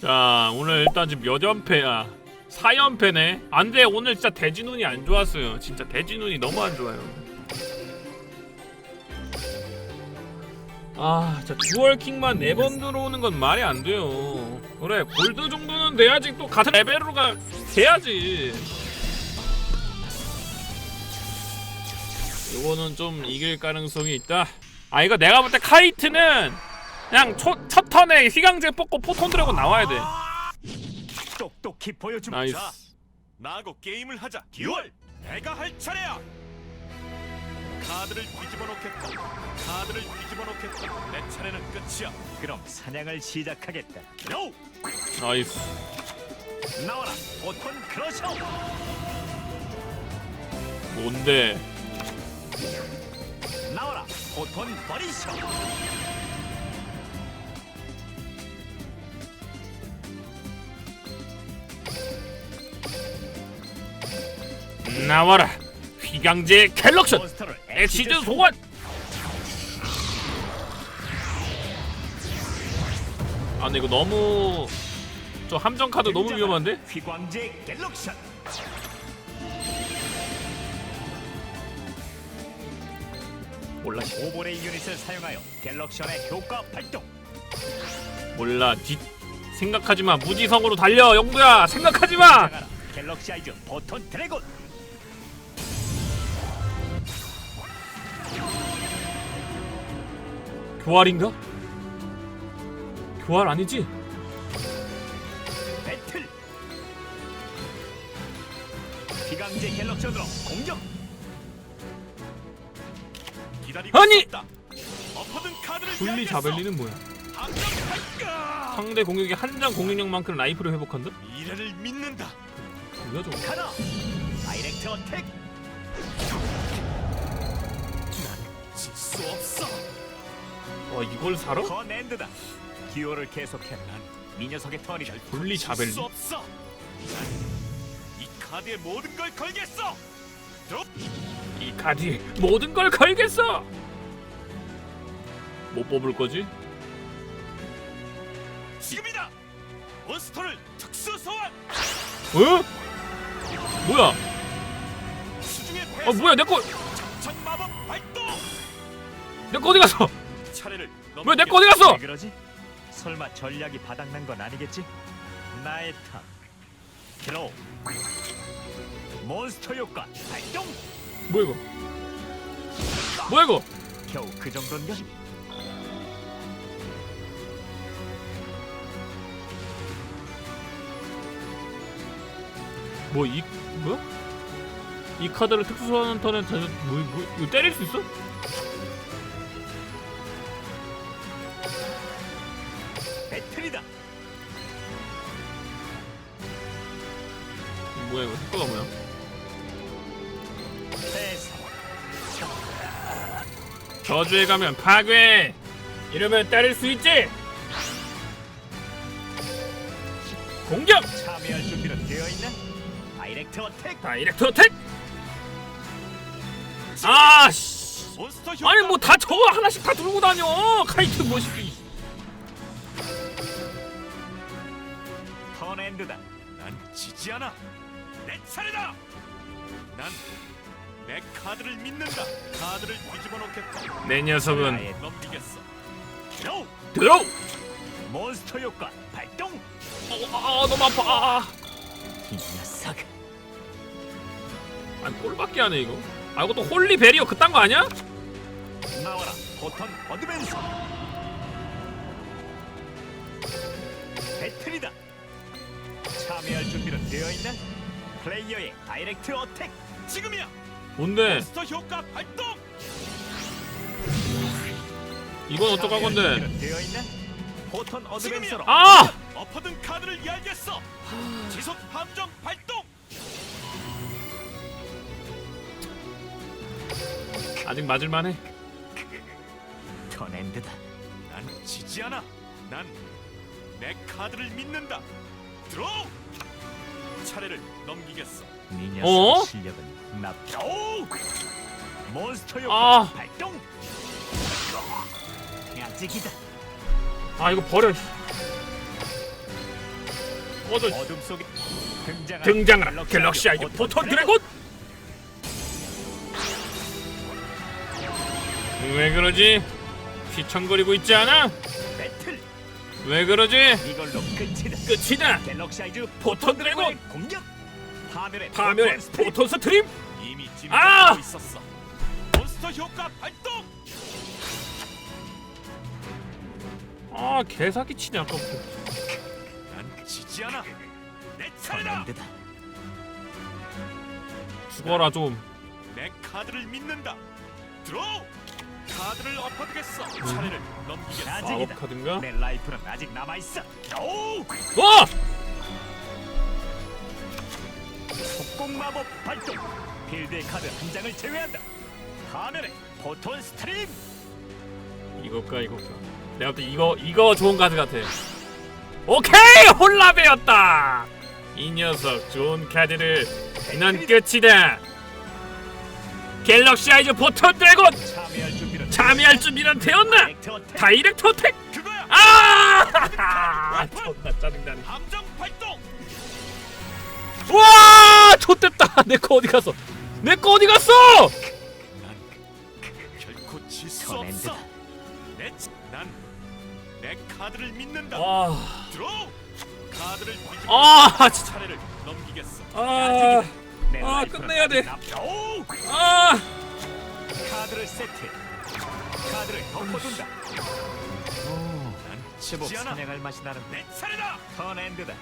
자 오늘 일단 지금 몇 연패야 4연패네 안돼 오늘 진짜 대진운이 안 좋았어요. 진짜 대진운이 너무 안 좋아요. 아 진짜 듀얼킹만 4번 들어오는 건 말이 안 돼요. 그래 골드 정도는 돼야지 또 같은 레벨로 가 돼야지. 요거는 좀 이길 가능성이 있다. 아 이거 내가 볼 때 카이트는 그냥 초, 첫 턴에 휘강제 뽑고 포톤 드래곤 나와야 돼 똑똑히 보여주마. 나이스 자, 나하고 게임을 하자. 듀얼. 내가 할 차례야. 카드를 뒤집어 놓겠다. 카드를 뒤집어 놓겠다. 내 차례는 끝이야. 그럼 사냥을 시작하겠다. 노! 나이스 나와라. 보톤 크러셔. 뭔데 나와라. 보톤 버리셔. 나와라 휘강제 갤럭션 엑시즈 소환 아 근데 이거 너무 저 함정 카드 너무 위험한데? 휘광제 갤럭션. 몰라 씨. 오볼의 유닛을 사용하여 갤럭션의 효과 발동. 몰라 뒷 생각하지마 무지성으로 달려 영구야 생각하지마. 갤럭시 아이즈 보톤 드래곤. 교활인가? 교활 아니지? 배틀. 휘광제 갤럭션으로 공격. 기다리고 아니! 있었다. 엎어둔 카드를 분리 피하겠어. 자벨리는 뭐야? 상대 공격의 한 장 공격력만큼 라이프를 회복한다? 미래를 믿는다. 뭐야 저거 가라. 다이렉트 어택. 난질수 없어. 와 이걸 사러? 건 엔드다. 기호를 계속해. 난이 녀석의 턴이다. 분리 자벨리? 수 없어. 난이 카드에 모든 걸 걸겠어. 드롭. 이 카드에 모든 걸 걸겠어. 못 뽑을 거지? 지금이다. 몬스터를 특수 소환. 어? 뭐야? 어 배수. 뭐야 내 거 천 마법 발동. 내 거 어디 갔어? 차례를 왜 내 거 어디 갔어? 왜 그러지? 설마 전략이 바닥난 건 아니겠지? 나의 탑 드로우 몬스터 효과 발동 뭐야 이거? 뭐야 이거? 겨우 그 정도인가? 뭐이 뭐야? 이 카드를 특수 소환하는 턴에 자, 뭐, 뭐 이거 때릴 수 있어? 뭐야 이거 효과가 뭐야? 저주에 가면 파괴. 이러면 때릴 수 있지? 공격! 참여할 준비는 되어 있나? 다이렉트 어택 다이렉트 어택! 아 씨. 몬스터 효과 아니 뭐 다 저거 하나씩 다 들고 다녀 카이트 멋있게 턴엔드다 난 지지 않아 내 차례다! 난 내 카드를 믿는다. 카드를 뒤집어 놓겠다. 내 녀석은 넘기겠어. 드로우 들어! 몬스터 효과 발동! 어, 아, 너무 아파. 아, 아. 이 녀석. 아니 꼴밖에 안 해 이거. 아또 홀리 베리어 그딴 거 아니야? 나와라 보턴 어드밴스 배틀이다. 참여할 준비는 되어 있나? 플레이어의 다이렉트 어택 지금이야! 뭔데? 몬스터 효과 발동! 이건 어떡할 건데? 되어 있나? 보턴 어드밴스로 아! 엎어둔 카드를 이야기했어! 지속 함정 발동! 아직 맞을만해? 턴엔드다. 난 지지 않아. 난 내 카드를 믿는다. 드로우 차례를 넘기겠어 네 어? 녀석 실력은 나 오! 몬스터 효과 아. 발동 아직이다 아 이거 버려 어저 어둠 속에 등장한 등장하라 갤럭시 아이즈 포톤 드래곤 왜 그러지? 휘청거리고 있지 않아? 왜 그러지? 이걸로 끝이다. 끝이다 갤럭시 아이즈 포톤 드래곤! 공격. 파멸의 파멸의 포톤 스트림. 이미 아! 찜하고 있었어. 몬스터 효과 발동. 아 개사기 치네 아까부터 난 지지 않아. 내 차례다. 죽어라 좀 내 카드를 믿는다. 드로우. 카드를 엎어두겠어. 차례를 넘기겠어. 마법 카드인가? 내 라이프는 아직 남아 있어. 오! 와! 속공 마법 발동. 필드의 카드 한 장을 제외한다. 파멸의 포톤 스트림. 이거까 이거까 내가 볼 때 이거 이거 좋은 카드 같아 오케이 홀라베였다 이 녀석 좋은 카드를 넌 끝이다 갤럭시 아이즈 포톤 드래곤 참여할 준비는 되었나? 다이렉트 어택. 그거야. 아 존나 짜증나네 함정 발동. 와 좆됐다 내 거 어디 갔어 내 거 어디 갔어 난 결코 질수 터낸다. 없어. 내난내 카드를 믿는다. 와 드로우. 카드를 뒤집어 아, 진짜. 차례를 넘기겠어. 아, 내 아, 끝내야 돼. 아, 카드를 세트. 덮어둔다. 난 제법. 사냥할 맛이 나는 내 차례다. 턴엔드다.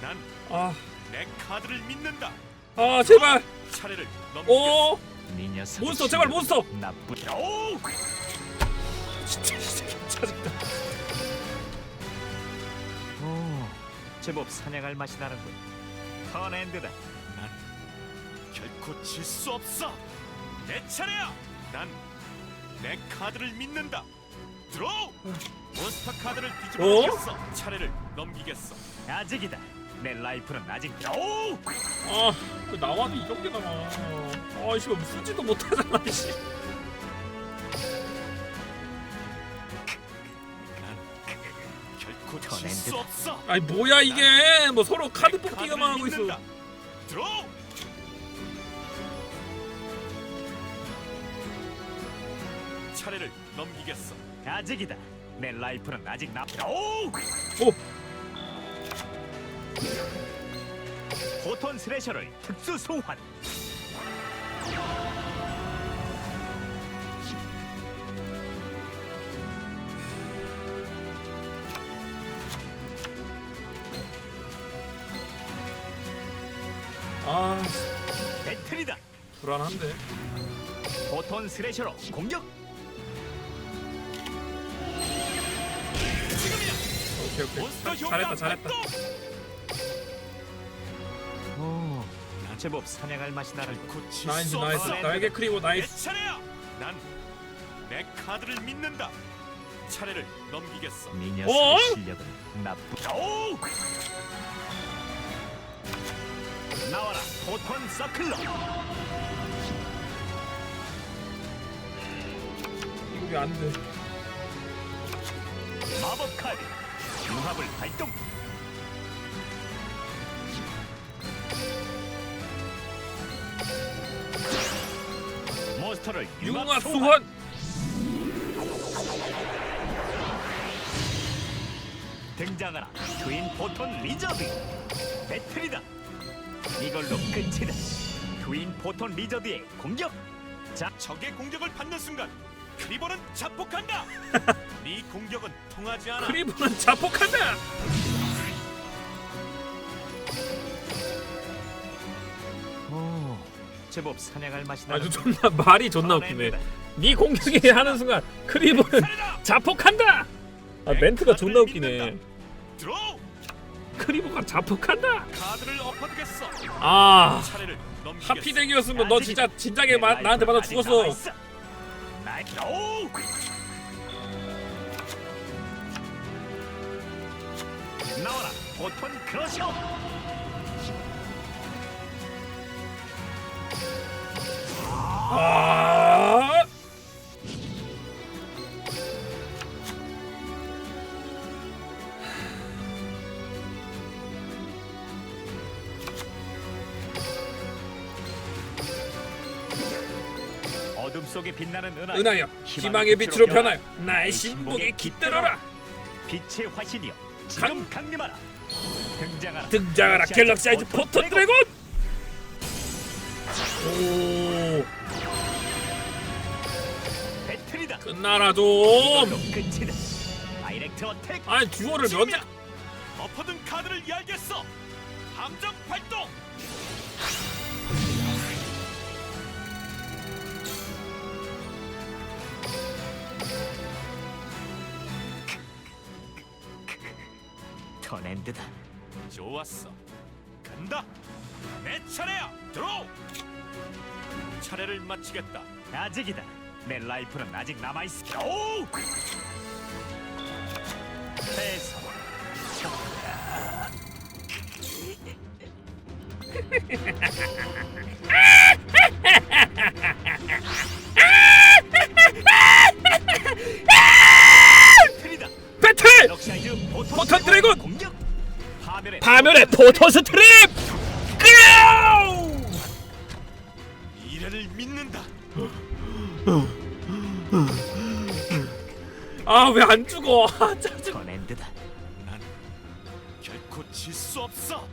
난내 아, 카드를 믿는다. 아, 제발. 차례를 넘기겠어. 오, 네 녀석 몬스터, 제발 몬스터. 나쁜 오! 진짜, 진짜 짜증나. 오 제법 사냥할 맛이 나는군 턴엔드다. 난 결코 질 수 없어. 내 차례야. 난 내 카드를 믿는다. 드로우. 몬스터 카드를 뒤집어 어? 놓겠어. 차례를 넘기겠어. 아직이다 내 라이프는 아직 오! 아, 그 나와도 이 정도가 나. 아, 씨, 쓰지도 못하잖아, 씨. 난 결코 질수 턴엔드다. 없어. 아니 뭐야 이게? 뭐 서로 카드 내 뽑기가만 하고 카드를 있어. 믿는다. 드로우. 차례를 넘기겠어. 아직이다 내 라이프는 아직 나 오! 오, 포톤 스레셔를 특수 소환 아, 배틀이다 불안한데. 포톤 스레셔로 공격 오케이, 오케이. 효과 잘했다, 잘했다. 오 제법 사냥할 맛이 나는 결코 질 나이스, 수 나이스. 날개 크리고 내 나이스. 차례야. 난 내 카드를 믿는다. 차례를 넘기겠어. 네 녀석의 어? 실력은 오! 나와라 포톤 서클러 이거 왜안 돼? 마법 카드 융합을 발동. 몬스터를 융합. 수환. 등장하라 트윈 포톤 리저드. 배틀이다. 이걸로 끝이다. 트윈 포톤 리저드의 공격. 자 적의 공격을 받는 순간 크리버는 자폭한다. 네 공격은 통하지 않아. 크리브는 자폭한다. 오, 제법 사냥할 맛이 아주 나는 존나 말이 존나 웃기네. 네 공격이 하는 순간 크리브는. 자폭한다. 아 멘트가 존나 웃기네. 드로우. 크리브가 자폭한다. 카드를 엎어두겠어. 아 차례를 넘기겠어. 하피덱이었으면 너 진짜 진작에 마, 나한테 맞아 죽었어. 나이스 오! 나와라 포톤 크러셔 아 어둠 속에 빛나는 은하. 은하여 희망의 빛으로 변하여 나의 신복에 깃들어라 빛의 화신이여 지금 강림하라. 등장하라. 등장하라 갤럭시 아이즈 포터 드래곤 오 배틀이다. 끝나라 좀 끝이다. 다이렉트 어택. 아니 몇 지금이야. 엎어둔 카드를 열겠어. 함정 발동. 턴엔드다. 좋았어. 간다. 내 차례야. 들어. 차례를 마치겠다. 아직이다. 내 라이프는 아직 남아 있어. 오! 패서. 파멸의 포토 스트립 끄! 미래를 믿는다. 아왜 안 죽어 아, 짜증 턴엔드다. 난 결코 질 수 없어.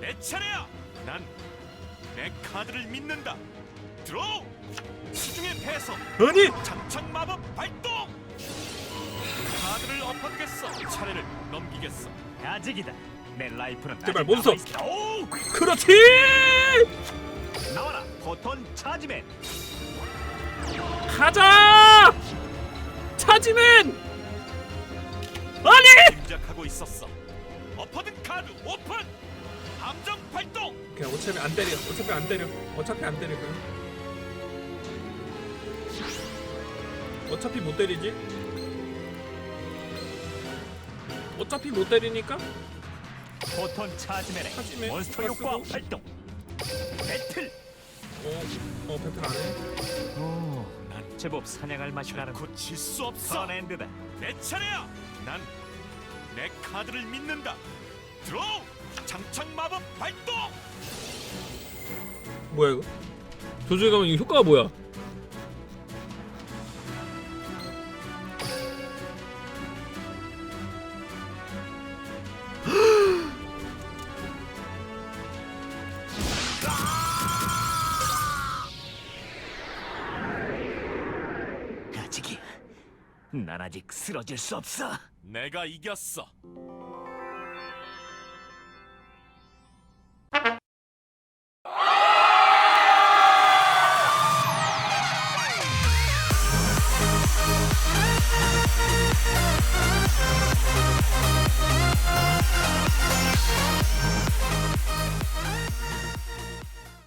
내 차례야. 난 내 카드를 믿는다. 들어. 시중의 패서. 아니 장착 마법 발동. 카드를 엎었겠어. 차례를 넘기겠어. 아직이다. 내 라이프는 제발, 아직. 남아. 오! 그렇지 나와라. 포톤 차지맨. 가자 차지맨 아니 짐작하고 있었어. 엎어둔 카드 오픈. 함정 발동. 그냥 어차피 안 때려 어차피 안 때려 어차피 안 때려 그냥 어차피 못 때리지 어차피 못 때리니까 포톤 차지맨의 차지맨 몬스터 효과 고. 발동. 배틀. 어, 어 배틀 안 해. 오, 난 제법 사냥할 맛이 나는 질수 없어. 턴엔드다. 내 차례야. 난 내 카드를 믿는다. 들어. 장착 마법 발동. 뭐야 이거? 조조에 가면 이 효과가 뭐야? 난 아직 쓰러질 수 없어. 내가 이겼어.